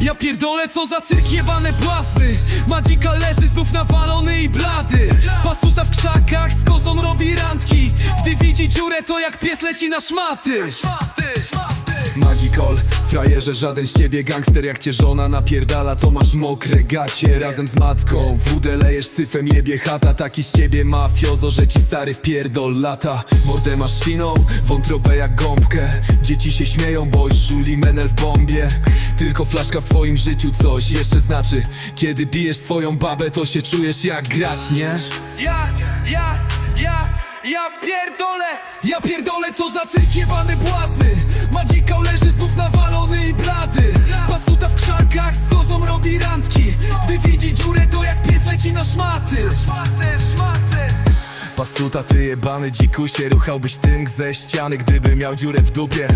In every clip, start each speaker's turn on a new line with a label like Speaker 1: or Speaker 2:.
Speaker 1: Ja pierdolę
Speaker 2: co za cyrk jebane błazny Madzika leży znów nawalony i blady. Pasuta w krzakach z kozą robi randki. Gdy widzi dziurę to jak pies leci na szmaty Magikol, frajerze żaden z ciebie Gangster jak cię żona napierdala To masz mokre gacie. Razem z matką Wódę lejesz syfem jebie chata Taki z ciebie mafiozo, że ci stary wpierdol lata. Mordę masz siną, wątrobę jak gąbkę. Dzieci się śmieją, bo już żuli menel w bombie. Tylko flaszka w twoim życiu coś jeszcze znaczy. Kiedy bijesz swoją babę to się czujesz jak grać, nie? Ja, ja, ja, ja pierdolę. Ja pierdolę co za cyrk jebany błazny Pasuta ty jebany dzikusie Ruchałbyś tynk ze ściany gdyby miał dziurę w dupie.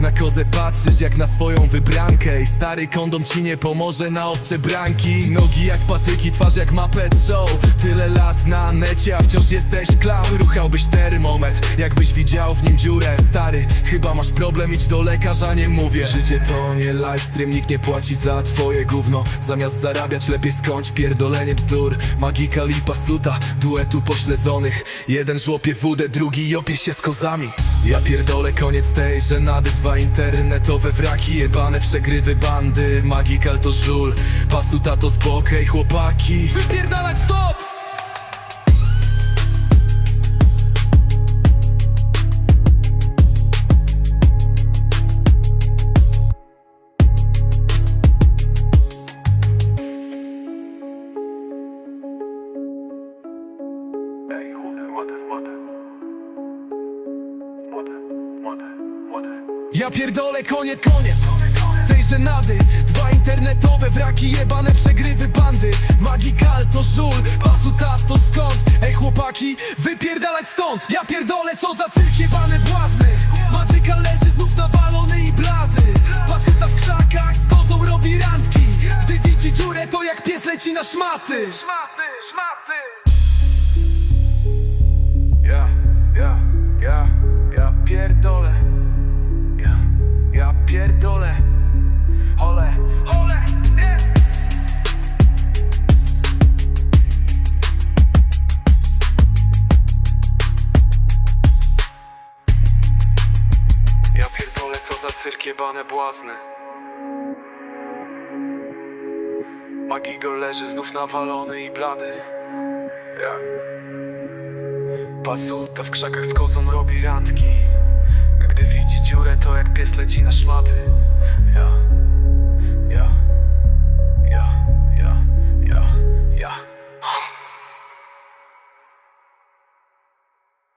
Speaker 2: Na kozę patrzysz jak na swoją wybrankę I stary kondom ci nie pomoże na owcze branki. Nogi jak patyki, twarz jak Muppet Show. Tyle lat na necie, a wciąż jesteś clown Ruchałbyś termometr, jakbyś widział w nim dziurę. Stary, chyba masz problem, idź do lekarza, nie mówię. Życie to nie livestream, nikt nie płaci za twoje gówno. Zamiast zarabiać lepiej skończ pierdolenie bzdur. Magika lipa suta, duetu pośledzonych Jeden żłopie wódę, drugi jopie się z kozami. Ja pierdolę koniec tej żenady Dwa internetowe wraki, jebane przegrywy bandy Magikal to żul, pasuta to zbok, hej chłopaki. Wypierdalać stop! Ja pierdolę koniec, koniec. Tej żenady Dwa internetowe wraki, jebane przegrywy bandy. Magical to żul, pasuta to skąd? Ej chłopaki, wypierdalać stąd. Ja pierdolę co za cyrk jebany błazny. Magical leży znów nawalony i blady. Pasuta w krzakach z kozą robi randki. Gdy widzi dziurę to jak pies leci na szmaty.
Speaker 1: Szmaty, szmaty jebane błazny. Magigol leży znów nawalony i blady. Ja. Pasuta w krzakach z kozą robi randki. Gdy widzi dziurę to jak pies leci na szmaty. Ja